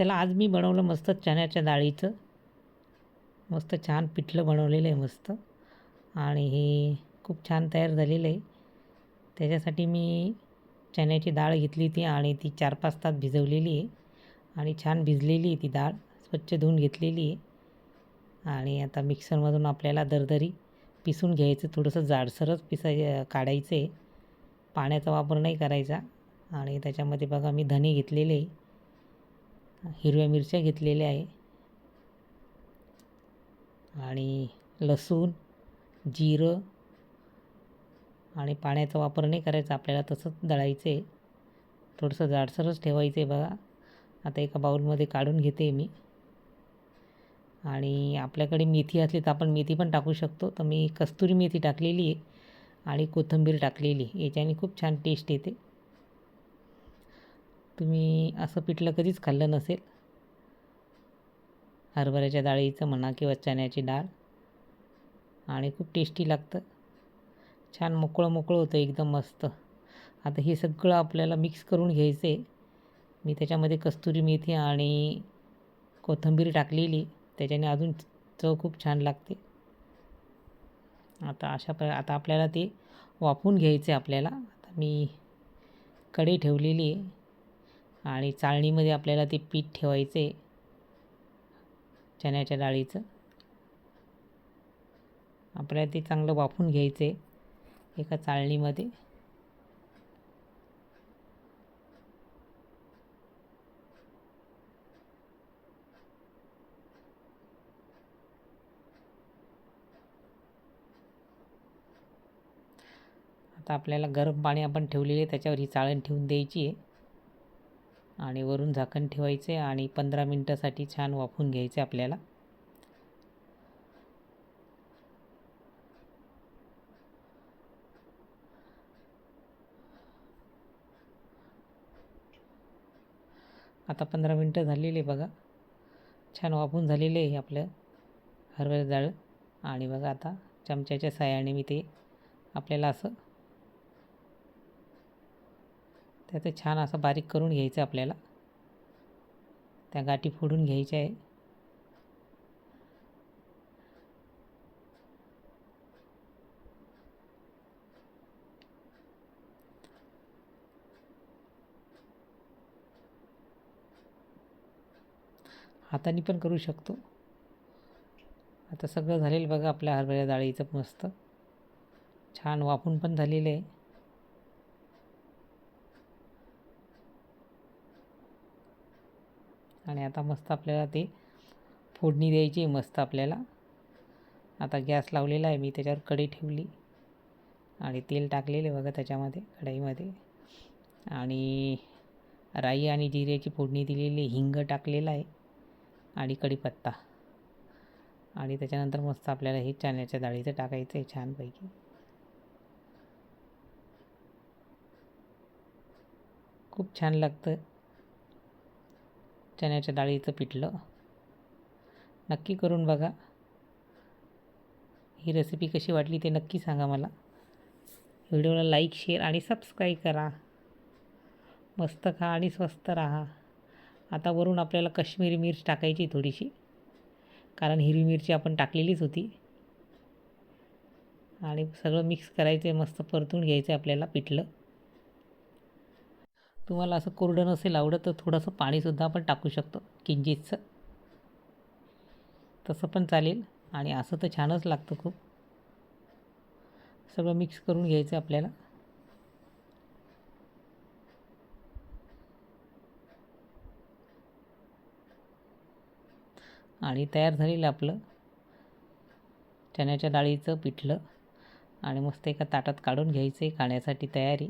चला आज मी बनवलं मस्त चण्याच्या डाळीचं. मस्त छान पिठलं बनवलेलं आहे मस्त. आणि हे खूप छान तयार झालेलं आहे. त्याच्यासाठी मी चण्याची डाळ घेतली ती आणि ती चार पाच तास भिजवलेली आहे. आणि छान भिजलेली आहे ती डाळ. स्वच्छ धुवून घेतलेली आहे. आणि आता मिक्सरमधून आपल्याला दरदरी पिसून घ्यायचं. थोडंसं जाडसरच पिसाय काढायचं आहे. पाण्याचा वापर नाही करायचा. आणि त्याच्यामध्ये बघा मी धने घेतलेले आहे. हिरव्या मिरच्या घेतलेल्या आहे. आणि लसूण जिरं आणि पाण्याचा वापर नाही करायचा आपल्याला तसंच दळायचं आहे थोडंसं जाडसरच ठेवायचं आहे बघा. आता एका बाऊलमध्ये काढून घेते मी. आणि आपल्याकडे मेथी असली तर आपण मेथी पण टाकू शकतो. तर मी कस्तुरी मेथी टाकलेली आहे आणि कोथिंबीर टाकलेली याच्याने खूप छान टेस्ट येते. तुम्ही असं पिठलं कधीच खाल्लं नसेल? हरभऱ्याच्या डाळीचं म्हणा किंवा चण्याची डाळ. आणि खूप टेस्टी लागतं. छान मोकळं मोकळं होतं एकदम मस्त. आता हे सगळं आपल्याला मिक्स करून घ्यायचं आहे मी त्याच्यामध्ये कस्तुरी मेथी आणि कोथिंबीर टाकलेली. त्याच्याने अजून चव खूप छान लागते. आता अशा प्र आता आपल्याला ते वाफवून घ्यायचं आहे आपल्याला. आता मी कढई ठेवलेली आहे. आणि चाळणीमध्ये आपल्याला ते पीठ ठेवायचं आहे. चण्याच्या डाळीचं. आपल्याला ते चांगलं वाफून घ्यायचं आहे एका चाळणीमध्ये. आता आपल्याला गरम पाणी आपण ठेवलेले त्याच्यावर ही चाळण ठेवून द्यायची आहे. आणि वरून झाकण ठेवायचे आणि पंधरा मिनटासाठी छान वाफून घ्यायचे आपल्याला. आता पंधरा मिनटं झालेले बघा. छान वाफून झालेले आहे आपलं हरभरा डाळ. आणि बघा आता चमच्याच्या साह्याने मी ते आपल्याला असं त्याचं छान असं बारीक करून घ्यायचं आपल्याला. त्या गाठी फोडून घ्यायच्या आहे. हाताने पण करू शकतो. आता सगळं झालेलं बघा आपल्या हरभऱ्या डाळीचं मस्त. छान वाफून पण झालेलं आहे. आणि आता मस्त आपल्याला ते फोडणी द्यायची आहे मस्त आपल्याला. आता गॅस लावलेला आहे मी त्याच्यावर कढई ठेवली. आणि तेल टाकलेले बघा त्याच्यामध्ये कढईमध्ये. आणि राई आणि जिऱ्याची फोडणी दिलेली हिंग टाकलेला आहे आणि कढीपत्ता. आणि त्याच्यानंतर मस्त आपल्याला हे चण्याच्या डाळीचं टाकायचं आहे छानपैकी. खूप छान लागतं. चण्याच्या डाळीचं पिठलं. नक्की करून बघा. ही रेसिपी कशी वाटली ते नक्की सांगा मला. व्हिडिओला लाईक शेअर आणि सबस्क्राईब करा. मस्त खा आणि स्वस्त राहा. आता वरून आपल्याला कश्मीरी मिर्च टाकायची थोडीशी. कारण हिरवी मिरची आपण टाकलेलीच होती. आणि सगळं मिक्स करायचं आहे मस्त परतून घ्यायचं आहे आपल्याला पिठलं. तुम्हाला असं कोरडं नसेल आवडत तर थोडंसं पाणीसुद्धा आपण टाकू शकतो किंचितचं तसं पण चालेल आणि असं तर छानच लागतं खूप. सगळं मिक्स करून घ्यायचं आपल्याला. आणि तयार झालेलं आपलं चण्याच्या डाळीचं पिठलं आणि मस्त एका ताटात काढून घ्यायचं आहे खाण्यासाठी तयारी.